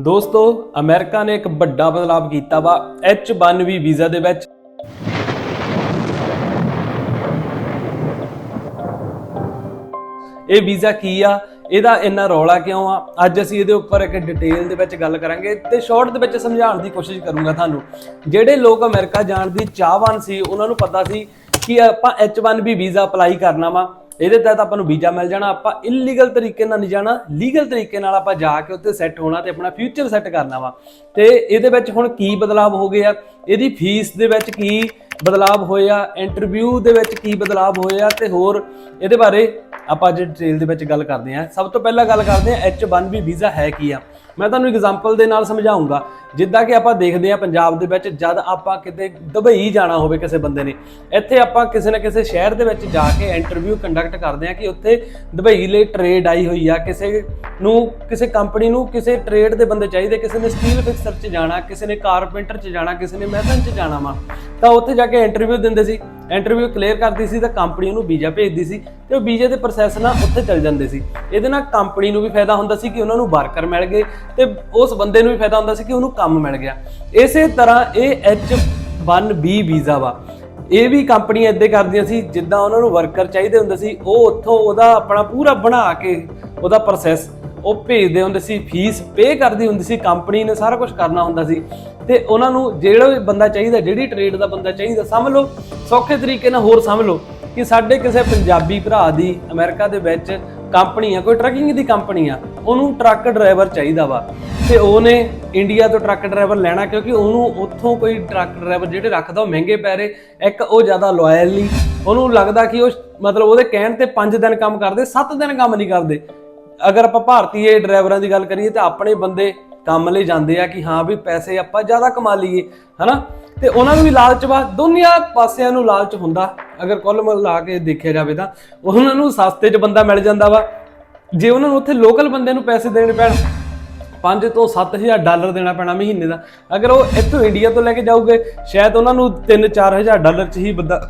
ਦੋਸਤੋ, ਅਮਰੀਕਾ ਨੇ ਇੱਕ ਵੱਡਾ ਬਦਲਾਅ ਕੀਤਾ ਵਾ H1B ਵੀਜ਼ਾ ਦੇ ਵਿੱਚ। ਇਹ ਵੀਜ਼ਾ ਕੀ ਆ? ਇਹਦਾ ਇੰਨਾ ਰੌਲਾ ਕਿਉਂ ਆ? ਅੱਜ ਅਸੀਂ ਇਹਦੇ ਉੱਪਰ ਇੱਕ ਡਿਟੇਲ ਦੇ ਵਿੱਚ ਗੱਲ ਕਰਾਂਗੇ ਤੇ ਸ਼ਾਰਟ ਦੇ ਵਿੱਚ ਸਮਝਾਉਣ ਦੀ ਕੋਸ਼ਿਸ਼ ਕਰੂੰਗਾ ਤੁਹਾਨੂੰ। ਜਿਹੜੇ ਲੋਕ ਅਮਰੀਕਾ ਜਾਣ ਦੀ ਚਾਹਵਾਨ ਸੀ, ਉਹਨਾਂ ਨੂੰ ਪਤਾ ਸੀ ਕਿ ਆਪਾਂ H1B ਵੀਜ਼ਾ ਅਪਲਾਈ ਕਰਨਾ ਵਾ। ਇਹਦੇ ਤਹਿਤ ਆਪਾਂ ਨੂੰ ਵੀਜ਼ਾ ਮਿਲ ਜਾਣਾ, ਆਪਾਂ ਇਲੀਗਲ ਤਰੀਕੇ ਨਾਲ ਨਹੀਂ ਜਾਣਾ ਲੀਗਲ ਤਰੀਕੇ ਨਾਲ ਆਪਾਂ ਜਾ ਕੇ ਉੱਥੇ ਸੈੱਟ ਹੋਣਾ ਤੇ ਆਪਣਾ ਫਿਊਚਰ ਸੈੱਟ ਕਰਨਾ ਵਾ। ਤੇ ਇਹਦੇ ਵਿੱਚ ਹੁਣ ਕੀ ਬਦਲਾਅ ਹੋ ਗਏ ਆ? ਇਹਦੀ ਫੀਸ ਦੇ ਵਿੱਚ ਕੀ ਬਦਲਾਅ ਹੋਇਆ ਇੰਟਰਵਿਊ ਦੇ ਵਿੱਚ ਕੀ ਬਦਲਾਅ ਹੋਇਆ ਤੇ ਹੋਰ ਇਹਦੇ ਬਾਰੇ ਆਪਾਂ ਅੱਜ ਡਿਟੇਲ ਦੇ ਵਿੱਚ ਗੱਲ ਕਰਦੇ ਹਾਂ। ਸਭ ਤੋਂ ਪਹਿਲਾਂ ਗੱਲ ਕਰਦੇ ਹਾਂ H1B ਵੀਜ਼ਾ ਹੈ ਕੀ ਆ? ਮੈਂ ਤੁਹਾਨੂੰ ਐਗਜ਼ਾਮਪਲ ਦੇ ਨਾਲ ਸਮਝਾਉਂਗਾ। ਜਿੱਦਾਂ ਕਿ ਆਪਾਂ ਦੇਖਦੇ ਹਾਂ ਪੰਜਾਬ ਦੇ ਵਿੱਚ, ਜਦ ਆਪਾਂ ਕਿਤੇ ਦੁਬਈ ਜਾਣਾ ਹੋਵੇ ਕਿਸੇ ਬੰਦੇ ਨੇ, ਇੱਥੇ ਆਪਾਂ ਕਿਸੇ ਨਾ ਕਿਸੇ ਸ਼ਹਿਰ ਦੇ ਵਿੱਚ ਜਾ ਕੇ ਇੰਟਰਵਿਊ ਕੰਡਕਟ ਕਰਦੇ ਹਾਂ ਕਿ ਉੱਥੇ ਦੁਬਈ ਲਈ ਟ੍ਰੇਡ ਆਈ ਹੋਈ ਆ। ਕਿਸੇ ਨੂੰ, ਕਿਸੇ ਕੰਪਨੀ ਨੂੰ ਕਿਸੇ ਟ੍ਰੇਡ ਦੇ ਬੰਦੇ ਚਾਹੀਦੇ, ਕਿਸੇ ਨੇ ਸਟੀਲ ਫਿਕਸਰ 'ਚ ਜਾਣਾ, ਕਿਸੇ ਨੇ ਕਾਰਪੈਂਟਰ 'ਚ ਜਾਣਾ, ਕਿਸੇ ਨੇ ਮੈਥਨ 'ਚ ਜਾਣਾ ਵਾ। ਤਾਂ ਉੱਥੇ ਜਾ ਕੇ ਇੰਟਰਵਿਊ ਦਿੰਦੇ ਸੀ। ਇੰਟਰਵਿਊ ਕਲੀਅਰ ਕਰਦੀ ਸੀ ਤਾਂ ਕੰਪਨੀ ਉਹਨੂੰ ਵੀਜ਼ਾ ਭੇਜਦੀ ਸੀ ਤੇ ਉਹ ਵੀਜ਼ੇ ਦੇ ਪ੍ਰੋਸੈਸ ਨਾਲ ਉੱਥੇ ਚੱਲ ਜਾਂਦੇ ਸੀ। ਇਹਦੇ ਨਾਲ ਕੰਪਨੀ ਨੂੰ ਵੀ ਫਾਇਦਾ ਹੁੰਦਾ ਸੀ ਕਿ ਉਹਨਾਂ ਨੂੰ ਵਰਕਰ ਮਿਲ ਗਏ ਤੇ ਉਸ ਬੰਦੇ ਨੂੰ ਵੀ ਫਾਇਦਾ ਹੁੰਦਾ ਸੀ ਕਿ ਉਹਨੂੰ ਕੰਮ ਮਿਲ ਗਿਆ। ਇਸੇ ਤਰ੍ਹਾਂ ਇਹ H1B ਵੀਜ਼ਾ ਵਾ। ਇਹ ਵੀ ਕੰਪਨੀਆਂ ਇੱਦਾਂ ਕਰਦੀਆਂ ਸੀ, ਜਿੱਦਾਂ ਉਹਨਾਂ ਨੂੰ ਵਰਕਰ ਚਾਹੀਦੇ ਹੁੰਦੇ ਸੀ, ਉਹ ਉੱਥੋਂ ਉਹਦਾ ਆਪਣਾ ਪੂਰਾ ਬਣਾ ਕੇ ਉਹਦਾ ਪ੍ਰੋਸੈਸ ਉਹ ਭੇਜਦੇ ਹੁੰਦੇ ਸੀ ਫੀਸ ਪੇ ਕਰਦੀ ਹੁੰਦੀ ਸੀ ਕੰਪਨੀ ਨੇ ਸਾਰਾ ਕੁਝ ਕਰਨਾ ਹੁੰਦਾ ਸੀ। ਤੇ ਉਹਨਾਂ ਨੂੰ ਜਿਹੜਾ ਬੰਦਾ ਚਾਹੀਦਾ, ਜਿਹੜੀ ਟ੍ਰੇਡ ਦਾ ਬੰਦਾ ਚਾਹੀਦਾ, ਸਮਝ ਲਓ, ਸੌਖੇ ਤਰੀਕੇ ਨਾਲ ਹੋਰ ਸਮਝ ਲਓ ਕਿ ਸਾਡੇ ਕਿਸੇ ਪੰਜਾਬੀ ਭਰਾ ਦੀ, ਅਮਰੀਕਾ ਦੇ ਵਿੱਚ ਕੰਪਨੀ ਆ, ਕੋਈ ਟਰੱਕਿੰਗ ਦੀ ਕੰਪਨੀ ਆ, ਉਹਨੂੰ ਟਰੱਕ ਡਰਾਈਵਰ ਚਾਹੀਦਾ ਵਾ। ਤੇ ਉਹਨੇ ਇੰਡੀਆ ਤੋਂ ਟਰੱਕ ਡਰਾਈਵਰ ਲੈਣਾ, ਕਿਉਂਕਿ ਉਹਨੂੰ ਉੱਥੋਂ ਕੋਈ ਟਰੱਕ ਡਰਾਈਵਰ ਜਿਹੜੇ ਰੱਖਦਾ, ਉਹ ਮਹਿੰਗੇ ਪੈ ਰਹੇ, ਇੱਕ ਉਹ ਜ਼ਿਆਦਾ ਲਾਇਲ ਨਹੀਂ ਉਹਨੂੰ ਲੱਗਦਾ ਕਿ ਉਹ, ਮਤਲਬ ਉਹਦੇ ਕਹਿਣ ਤੇ 5 ਦਿਨ ਕੰਮ ਕਰਦੇ 7 ਦਿਨ ਕੰਮ ਨਹੀਂ ਕਰਦੇ। ਅਗਰ ਆਪਾਂ ਭਾਰਤੀਏ ਡਰਾਈਵਰਾਂ ਦੀ ਗੱਲ ਕਰੀਏ ਤਾਂ ਆਪਣੇ ਬੰਦੇ ਕੰਮ ਲਈ ਜਾਂਦੇ ਆ ਕਿ ਹਾਂ ਵੀ ਪੈਸੇ ਆਪਾਂ ਜ਼ਿਆਦਾ ਕਮਾ ਲਈਏ, ਹਨਾ? ਤੇ ਉਹਨਾਂ ਨੂੰ ਵੀ ਲਾਲਚ ਵਾ, ਦੋਨੀਆਂ ਪਾਸਿਆਂ ਨੂੰ ਲਾਲਚ ਹੁੰਦਾ। ਅਗਰ ਕੁੱਲ ਮਿਲਾ ਕੇ ਦੇਖਿਆ ਜਾਵੇ ਤਾਂ ਉਹਨਾਂ ਨੂੰ ਸਸਤੇ 'ਚ ਬੰਦਾ ਮਿਲ ਜਾਂਦਾ ਵਾ। ਜੇ ਉਹਨਾਂ ਨੂੰ ਉੱਥੇ ਲੋਕਲ ਬੰਦੇ ਨੂੰ ਪੈਸੇ ਦੇਣੇ ਪੈਣ 5 ਤੋਂ 7000 ਡਾਲਰ ਦੇਣਾ ਪੈਣਾ ਮਹੀਨੇ ਦਾ। ਅਗਰ ਉਹ ਇੱਥੋਂ ਇੰਡੀਆ ਤੋਂ ਲੈ ਕੇ ਜਾਊਗੇ, ਸ਼ਾਇਦ ਉਹਨਾਂ ਨੂੰ 3-4000 ਡਾਲਰ 'ਚ ਹੀ ਬੰਦਾ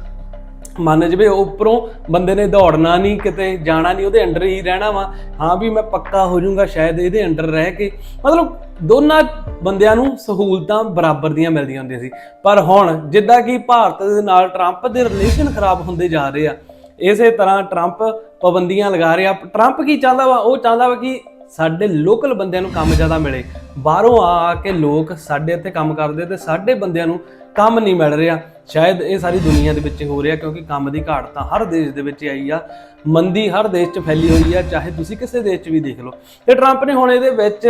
ਮੰਨ ਜਵੇ ਉੱਪਰੋਂ ਬੰਦੇ ਨੇ ਦੌੜਨਾ ਨਹੀਂ, ਕਿਤੇ ਜਾਣਾ ਨਹੀਂ, ਉਹਦੇ ਅੰਡਰ ਹੀ ਰਹਿਣਾ ਵਾ। ਹਾਂ ਵੀ ਮੈਂ ਪੱਕਾ ਹੋ ਜਾਊਂਗਾ, ਸ਼ਾਇਦ ਇਹਦੇ ਅੰਡਰ ਰਹਿ ਕੇ। ਮਤਲਬ ਦੋਨਾਂ ਬੰਦਿਆਂ ਨੂੰ ਸਹੂਲਤਾਂ ਬਰਾਬਰ ਦੀਆਂ ਮਿਲਦੀਆਂ ਹੁੰਦੀਆਂ ਸੀ। ਪਰ ਹੁਣ ਜਿੱਦਾਂ ਕਿ ਭਾਰਤ ਦੇ ਨਾਲ ਟਰੰਪ ਦੇ ਰਿਲੇਸ਼ਨ ਖਰਾਬ ਹੁੰਦੇ ਜਾ ਰਹੇ ਆ, ਇਸੇ ਤਰ੍ਹਾਂ ਟਰੰਪ ਪਾਬੰਦੀਆਂ ਲਗਾ ਰਿਹਾ। ਟਰੰਪ ਕੀ ਚਾਹੁੰਦਾ ਵਾ? ਉਹ ਚਾਹੁੰਦਾ ਵਾ ਕਿ ਸਾਡੇ ਲੋਕਲ ਬੰਦਿਆਂ ਨੂੰ ਕੰਮ ਜ਼ਿਆਦਾ ਮਿਲੇ। ਬਾਹਰੋਂ ਆ ਆ ਕੇ ਲੋਕ ਸਾਡੇ ਇੱਥੇ ਕੰਮ ਕਰਦੇ ਤੇ ਸਾਡੇ ਬੰਦਿਆਂ ਨੂੰ ਕੰਮ ਨਹੀਂ ਮਿਲ ਰਿਹਾ। ਸ਼ਾਇਦ ਇਹ ਸਾਰੀ ਦੁਨੀਆ ਦੇ ਵਿੱਚ ਹੋ ਰਿਹਾ ਕਿਉਂਕਿ ਕੰਮ ਦੀ ਘਾਟ ਤਾਂ ਹਰ ਦੇਸ਼ ਦੇ ਵਿੱਚ ਆਈ ਆ, ਮੰਦੀ ਹਰ ਦੇਸ਼ 'ਚ ਫੈਲੀ ਹੋਈ ਆ, ਚਾਹੇ ਤੁਸੀਂ ਕਿਸੇ ਦੇਸ਼ 'ਚ ਵੀ ਦੇਖ ਲਓ। ਤੇ ਟਰੰਪ ਨੇ ਹੁਣ ਇਹਦੇ ਵਿੱਚ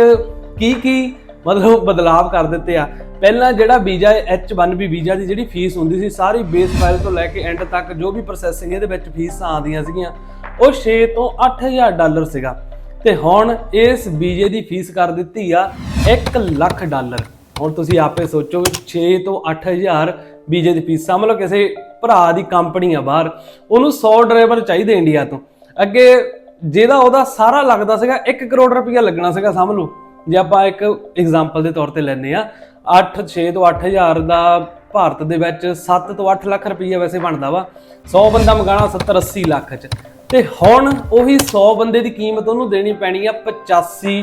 ਕੀ ਕੀ ਮਤਲਬ ਬਦਲਾਵ ਕਰ ਦਿੱਤੇ ਆ? ਪਹਿਲਾਂ ਜਿਹੜਾ ਵੀਜ਼ਾ H1B ਵੀਜ਼ਾ ਦੀ ਜਿਹੜੀ ਫੀਸ ਹੁੰਦੀ ਸੀ, ਸਾਰੀ ਬੇਸ ਫਾਈਲ ਤੋਂ ਲੈ ਕੇ ਐਂਡ ਤੱਕ ਜੋ ਵੀ ਪ੍ਰੋਸੈਸਿੰਗ ਇਹਦੇ ਵਿੱਚ ਫੀਸਾਂ ਆਉਂਦੀਆਂ ਸੀਗੀਆਂ, ਉਹ 6 ਤੋਂ 8000 ਡਾਲਰ ਸੀਗਾ। ਤੇ ਹੁਣ ਇਸ ਵੀਜ਼ੇ ਦੀ ਫੀਸ ਕਰ ਦਿੱਤੀ ਆ 1 ਲੱਖ ਡਾਲਰ। ਹੁਣ ਤੁਸੀਂ ਆਪੇ ਸੋਚੋ 6 ਤੋਂ 8000 ਵੀਜ਼ੇ ਦੀ ਫੀਸ ਸਮਝ ਲਓ ਕਿਸੇ ਭਰਾ ਦੀ ਕੰਪਨੀ ਆ ਬਾਹਰ, ਉਹਨੂੰ 100 ਡਰਾਈਵਰ ਚਾਹੀਦੇ ਇੰਡੀਆ ਤੋਂ। ਅੱਗੇ ਜਿਹਦਾ ਉਹਦਾ ਸਾਰਾ ਲੱਗਦਾ ਸੀਗਾ 1 ਕਰੋੜ ਰੁਪਇਆ ਲੱਗਣਾ ਸੀਗਾ ਸਮਝ ਲਓ ਜੇ ਆਪਾਂ ਇੱਕ ਐਗਜ਼ਾਮਪਲ ਦੇ ਤੌਰ ਤੇ ਲੈਨੇ ਆ 8 6 ਤੋਂ 8000 ਦਾ ਭਾਰਤ ਦੇ ਵਿੱਚ 7 ਤੋਂ 8 ਲੱਖ ਰੁਪਈਆ ਵੈਸੇ ਬਣਦਾ ਵਾ। 100 ਬੰਦਾ ਮੰਗਾਣਾ 70 80 ਲੱਖ ਚ। ਤੇ ਹੁਣ ਉਹੀ 100 ਬੰਦੇ ਦੀ ਕੀਮਤ ਉਹਨੂੰ ਦੇਣੀ ਪੈਣੀ ਆ 85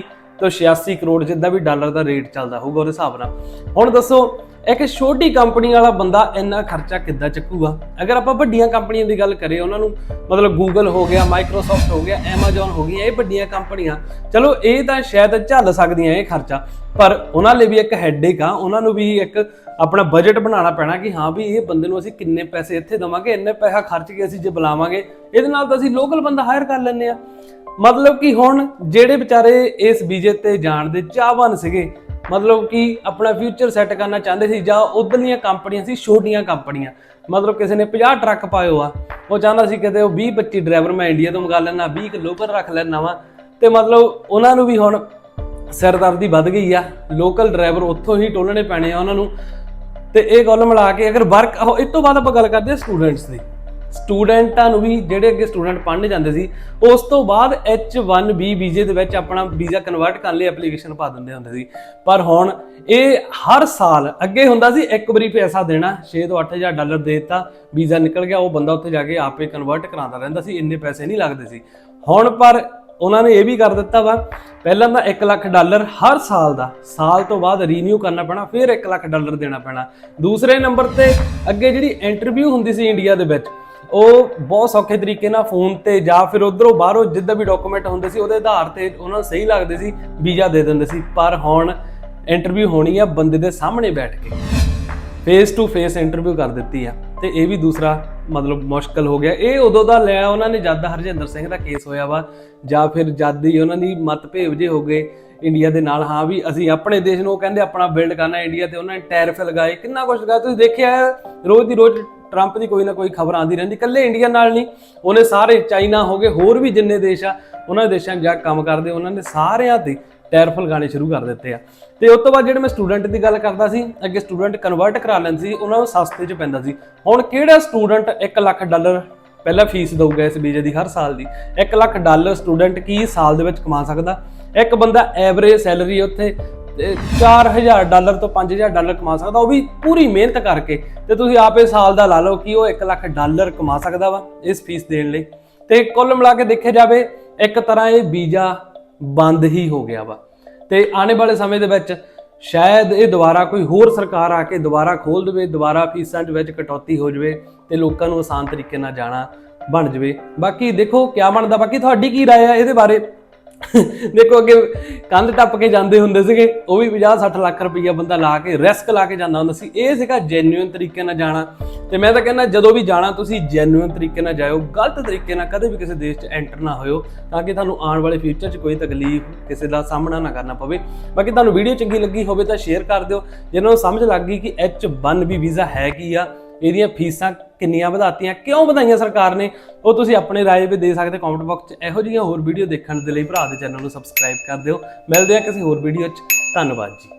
ਤੋਂ 86 ਕਰੋੜ ਜਿੱਦਾਂ ਵੀ ਡਾਲਰ ਦਾ ਰੇਟ ਚੱਲਦਾ ਹੋਊਗਾ ਉਹਦੇ ਹਿਸਾਬ ਨਾਲ। ਹੁਣ ਦੱਸੋ, ਇੱਕ ਛੋਟੀ ਕੰਪਨੀ ਵਾਲਾ ਬੰਦਾ ਇੰਨਾ ਖਰਚਾ ਕਿੱਦਾਂ ਚੱਕੂਗਾ? ਅਗਰ ਆਪਾਂ ਵੱਡੀਆਂ ਕੰਪਨੀਆਂ ਦੀ ਗੱਲ ਕਰੀਏ, ਉਹਨਾਂ ਨੂੰ ਮਤਲਬ ਗੂਗਲ ਹੋ ਗਿਆ ਮਾਈਕਰੋਸਾਫਟ ਹੋ ਗਿਆ ਐਮਾਜ਼ਨ ਹੋ ਗਈਆਂ, ਇਹ ਵੱਡੀਆਂ ਕੰਪਨੀਆਂ। ਚਲੋ, ਇਹ ਤਾਂ ਸ਼ਾਇਦ ਝੱਲ ਸਕਦੀਆਂ ਇਹ ਖਰਚਾ, ਪਰ ਉਹਨਾਂ ਲਈ ਵੀ ਇੱਕ ਹੈਡੇਕ ਆ, ਉਹਨਾਂ ਨੂੰ ਵੀ ਇੱਕ ਆਪਣਾ ਬਜਟ ਬਣਾਉਣਾ ਪੈਣਾ ਕਿ ਹਾਂ ਵੀ ਇਹ ਬੰਦੇ ਨੂੰ ਅਸੀਂ ਕਿੰਨੇ ਪੈਸੇ ਇੱਥੇ ਦਵਾਂਗੇ, ਇੰਨੇ ਪੈਸਾ ਖਰਚ ਕੇ ਅਸੀਂ ਜੇ ਬੁਲਾਵਾਂਗੇ, ਇਹਦੇ ਨਾਲ ਤਾਂ ਅਸੀਂ ਲੋਕਲ ਬੰਦਾ ਹਾਇਰ ਕਰ ਲੈਂਦੇ ਆ ਮਤਲਬ ਕਿ ਹੁਣ ਜਿਹੜੇ ਵਿਚਾਰੇ ਇਸ ਵੀਜ਼ੇ ਤੇ ਜਾਣ ਦੇ ਚਾਹਵਾਨ ਸੀਗੇ, ਮਤਲਬ ਕਿ ਆਪਣਾ ਫਿਊਚਰ ਸੈੱਟ ਕਰਨਾ ਚਾਹੁੰਦੇ ਸੀ ਜਾਂ ਉਧਰਲੀਆਂ ਕੰਪਨੀਆਂ ਸੀ, ਛੋਟੀਆਂ ਕੰਪਨੀਆਂ, ਮਤਲਬ ਕਿਸੇ ਨੇ 50 ਟਰੱਕ ਪਾਏ ਆ ਉਹ ਚਾਹੁੰਦਾ ਸੀ ਕਿਤੇ ਉਹ 20 25 ਡਰਾਈਵਰ ਮੈਂ ਇੰਡੀਆ ਤੋਂ ਮੰਗਾ ਲੈਣਾ 20 ਕਿ ਲੋਕਲ ਰੱਖ ਲੈਣਾ ਵਾ, ਤੇ ਮਤਲਬ ਉਹਨਾਂ ਨੂੰ ਵੀ ਹੁਣ ਸਿਰਦਰਦੀ ਵੱਧ ਗਈ ਆ ਲੋਕਲ ਡਰਾਈਵਰ ਉੱਥੋਂ ਹੀ ਟੋਲਣੇ ਪੈਣੇ ਆ ਉਹਨਾਂ ਨੂੰ। ਤੇ ਇਹ ਗੱਲ ਮਿਲਾ ਕੇ ਅਗਰ ਵਰਕ ਇਸ ਤੋਂ ਬਾਅਦ ਆਪਾਂ ਗੱਲ ਕਰਦੇ ਹਾਂ ਸਟੂਡੈਂਟਸ ਦੀ। ਸਟੂਡੈਂਟਾਂ ਨੂੰ ਵੀ ਜਿਹੜੇ ਅੱਗੇ ਸਟੂਡੈਂਟ ਪੜ੍ਹਨ ਜਾਂਦੇ ਸੀ, ਉਸ ਤੋਂ ਬਾਅਦ H1B ਵੀਜ਼ੇ ਦੇ ਵਿੱਚ ਆਪਣਾ ਵੀਜ਼ਾ ਕਨਵਰਟ ਕਰਨ ਲਈ ਐਪਲੀਕੇਸ਼ਨ ਪਾ ਦਿੰਦੇ ਹੁੰਦੇ ਸੀ। ਪਰ ਹੁਣ ਇਹ ਹਰ ਸਾਲ ਅੱਗੇ ਹੁੰਦਾ ਸੀ, ਇੱਕ ਵਾਰੀ ਪੈਸਾ ਦੇਣਾ 6 ਤੋਂ 8000 ਡਾਲਰ ਦੇ ਦਿੱਤਾ, ਵੀਜ਼ਾ ਨਿਕਲ ਗਿਆ, ਉਹ ਬੰਦਾ ਉੱਥੇ ਜਾ ਕੇ ਆਪੇ ਕਨਵਰਟ ਕਰਾਉਂਦਾ ਰਹਿੰਦਾ ਸੀ, ਇੰਨੇ ਪੈਸੇ ਨਹੀਂ ਲੱਗਦੇ ਸੀ। ਹੁਣ ਪਰ ਉਹਨਾਂ ਨੇ ਇਹ ਵੀ ਕਰ ਦਿੱਤਾ ਵਾ, ਪਹਿਲਾਂ ਤਾਂ 1 ਲੱਖ ਡਾਲਰ ਹਰ ਸਾਲ ਦਾ, ਸਾਲ ਤੋਂ ਬਾਅਦ ਰੀਨਿਊ ਕਰਨਾ ਪੈਣਾ, ਫਿਰ 1 ਲੱਖ ਡਾਲਰ ਦੇਣਾ ਪੈਣਾ। ਦੂਸਰੇ ਨੰਬਰ ਤੇ ਅੱਗੇ ਜਿਹੜੀ ਇੰਟਰਵਿਊ ਹੁੰਦੀ ਸੀ ਇੰਡੀਆ ਦੇ ਵਿੱਚ, ਉਹ ਬਹੁਤ ਸੌਖੇ ਤਰੀਕੇ ਨਾਲ ਫੋਨ ਤੇ ਜਾਂ ਫਿਰ ਉਧਰੋਂ ਬਾਹਰੋਂ ਜਿੱਦਾਂ ਵੀ ਡਾਕੂਮੈਂਟ ਹੁੰਦੇ ਸੀ, ਉਹਦੇ ਆਧਾਰ ਤੇ ਉਹਨਾਂ ਨੂੰ ਸਹੀ ਲੱਗਦੇ ਸੀ, ਵੀਜ਼ਾ ਦੇ ਦਿੰਦੇ ਸੀ। ਪਰ ਹੁਣ ਇੰਟਰਵਿਊ ਹੋਣੀ ਆ ਬੰਦੇ ਦੇ ਸਾਹਮਣੇ ਬੈਠ ਕੇ ਫੇਸ ਟੂ ਫੇਸ ਇੰਟਰਵਿਊ ਕਰ ਦਿੱਤੀ ਆ। ਤੇ ਇਹ ਵੀ ਦੂਸਰਾ ਮਤਲਬ ਮੁਸ਼ਕਲ ਹੋ ਗਿਆ। ਇਹ ਉਦੋਂ ਦਾ ਲਿਆ ਉਹਨਾਂ ਨੇ ਜਦ ਹਰਜਿੰਦਰ ਸਿੰਘ ਦਾ ਕੇਸ ਹੋਇਆ ਵਾ, ਜਾਂ ਫਿਰ ਜਦ ਹੀ ਉਹਨਾਂ ਦੀ ਮਤਭੇਵ ਜੇ ਹੋ ਗਏ ਇੰਡੀਆ ਦੇ ਨਾਲ। ਹਾਂ ਵੀ ਅਸੀਂ ਆਪਣੇ ਦੇਸ਼ ਨੂੰ ਉਹ ਕਹਿੰਦੇ ਆਪਣਾ ਬਿਲਡ ਕਰਨਾ ਇੰਡੀਆ ਤੇ ਉਹਨਾਂ ਨੇ ਟੈਰਿਫ ਲਗਾਏ। ਕਿੰਨਾ ਕੁਝ ਲਗਾਇਆ। ਤੁਸੀਂ ਦੇਖਿਆ, ਰੋਜ਼ ਦੀ ਰੋਜ਼ ਟਰੰਪ ਦੀ ਕੋਈ ਨਾ ਕੋਈ ਖਬਰ ਆਉਂਦੀ ਰਹਿੰਦੀ ਕੱਲੇ ਇੰਡੀਆ ਨਾਲ ਨਹੀਂ, ਉਹਨੇ ਸਾਰੇ ਚਾਈਨਾ ਹੋ ਗਏ, ਹੋਰ ਵੀ ਜਿੰਨੇ ਦੇਸ਼ ਆ, ਉਹਨਾਂ ਦੇ ਦੇਸ਼ਾਂ 'ਚ ਜਾ ਕੇ ਕੰਮ ਕਰਦੇ, ਉਹਨਾਂ ਨੇ ਸਾਰਿਆਂ ਦੇ ਟੈਰਿਫ ਗਾਣੇ ਸ਼ੁਰੂ ਕਰ ਦਿੱਤੇ ਆ। ਤੇ ਉਸ ਤੋਂ ਬਾਅਦ ਜਿਹੜੇ ਮੈਂ ਸਟੂਡੈਂਟ ਦੀ ਗੱਲ ਕਰਦਾ ਸੀ, ਅੱਗੇ ਸਟੂਡੈਂਟ ਕਨਵਰਟ ਕਰਾ ਲੈਂਦੇ ਸੀ, ਉਹਨਾਂ ਨੂੰ ਸਸਤੇ 'ਚ ਪੈਂਦਾ ਸੀ। ਹੁਣ ਕਿਹੜਾ ਸਟੂਡੈਂਟ 1 ਲੱਖ ਡਾਲਰ ਪਹਿਲਾਂ ਫੀਸ ਦਊਗਾ ਇਸ ਵੀਜ਼ੇ ਦੀ ਹਰ ਸਾਲ ਦੀ? 1 ਲੱਖ ਡਾਲਰ ਸਟੂਡੈਂਟ ਕੀ ਸਾਲ ਦੇ ਵਿੱਚ ਕਮਾ ਸਕਦਾ? ਇੱਕ ਬੰਦਾ ਐਵਰੇਜ ਸੈਲਰੀ ਉੱਥੇ 4000 ਡਾਲਰ ਤੋਂ 5000 ਡਾਲਰ ਕਮਾ ਸਕਦਾ ਉਹ ਵੀ ਪੂਰੀ ਮਿਹਨਤ ਕਰਕੇ ਤੇ ਤੁਸੀਂ ਆਪੇ ਸਾਲ ਦਾ ਲਾ ਲਓ ਕਿ ਉਹ 1 ਲੱਖ ਡਾਲਰ ਕਮਾ ਸਕਦਾ ਵਾ ਇਸ ਫੀਸ ਦੇਣ ਲਈ ਤੇ ਕੁੱਲ ਮਿਲਾ ਕੇ ਦੇਖਿਆ ਜਾਵੇ ਇੱਕ ਤਰ੍ਹਾਂ ਇਹ ਵੀਜ਼ਾ ਬੰਦ ਹੀ ਹੋ ਗਿਆ ਵਾ ਤੇ ਆਉਣ ਵਾਲੇ ਸਮੇਂ ਦੇ ਵਿੱਚ ਸ਼ਾਇਦ ਇਹ ਦੁਬਾਰਾ ਕੋਈ ਹੋਰ ਸਰਕਾਰ ਆ ਕੇ ਦੁਬਾਰਾ ਖੋਲ ਦੇਵੇ ਦੁਬਾਰਾ ਫੀਸਾਂ ਦੇ ਵਿੱਚ ਕਟੌਤੀ ਹੋ ਜਾਵੇ ਤੇ ਲੋਕਾਂ ਨੂੰ ਆਸਾਨ ਤਰੀਕੇ ਨਾਲ ਜਾਣਾ ਬਣ ਜਾਵੇ ਬਾਕੀ ਦੇਖੋ ਕਿਆ ਬਣਦਾ ਬਾਕੀ ਤੁਹਾਡੀ ਕੀ رائے ਆ ਇਹਦੇ ਬਾਰੇ ਦੇਖੋ ਅੱਗੇ ਕੰਧ ਟੱਪ ਕੇ ਜਾਂਦੇ ਹੁੰਦੇ ਸੀਗੇ, ਉਹ ਵੀ 50 60 ਲੱਖ ਰੁਪਈਆ ਬੰਦਾ ਲਾ ਕੇ, ਰਿਸਕ ਲਾ ਕੇ ਜਾਂਦਾ ਹੁੰਦਾ ਸੀ। ਇਹ ਸੀਗਾ ਜੈਨੂਇਨ ਤਰੀਕੇ ਨਾਲ ਜਾਣਾ। ਤੇ ਮੈਂ ਤਾਂ ਕਹਿੰਦਾ, ਜਦੋਂ ਵੀ ਜਾਣਾ, ਤੁਸੀਂ ਜੈਨੂਇਨ ਤਰੀਕੇ ਨਾਲ ਜਾਇਓ, ਗਲਤ ਤਰੀਕੇ ਨਾਲ ਕਦੇ ਵੀ ਕਿਸੇ ਦੇਸ਼ 'ਚ ਐਂਟਰ ਨਾ ਹੋਇਓ, ਤਾਂ ਕਿ ਤੁਹਾਨੂੰ ਆਉਣ ਵਾਲੇ ਫਿਊਚਰ 'ਚ ਕੋਈ ਤਕਲੀਫ ਕਿਸੇ ਦਾ ਸਾਹਮਣਾ ਨਾ ਕਰਨਾ ਪਵੇ। ਬਾਕੀ ਤੁਹਾਨੂੰ ਵੀਡੀਓ ਚੰਗੀ ਲੱਗੀ ਹੋਵੇ ਤਾਂ ਸ਼ੇਅਰ ਕਰ ਦਿਓ। ਜਿਹਨਾਂ ਨੂੰ ਸਮਝ ਲੱਗ ਗਈ ਕਿ H1B ਵੀਜ਼ਾ ਹੈ ਕੀ ਆ ਇਹਦੀਆਂ ਫੀਸਾਂ ਕਿੰਨੀਆਂ ਵਧਾਤੀਆਂ, ਕਿਉਂ ਵਧਾਈਆਂ ਸਰਕਾਰ ਨੇ? ਉਹ ਤੁਸੀਂ ਆਪਣੇ ਰਾਏ ਵੀ ਦੇ ਸਕਦੇ ਕਮੈਂਟ ਬਾਕਸ 'ਚ। ਇਹੋ ਜਿਹੀਆਂ ਹੋਰ ਵੀਡੀਓ ਦੇਖਣ ਦੇ ਲਈ ਭਰਾ ਦੇ ਚੈਨਲ ਨੂੰ ਸਬਸਕ੍ਰਾਈਬ ਕਰ ਦਿਓ। ਮਿਲਦੇ ਹਾਂ ਕਿਸੇ ਹੋਰ ਵੀਡੀਓ 'ਚ। ਧੰਨਵਾਦ ਜੀ।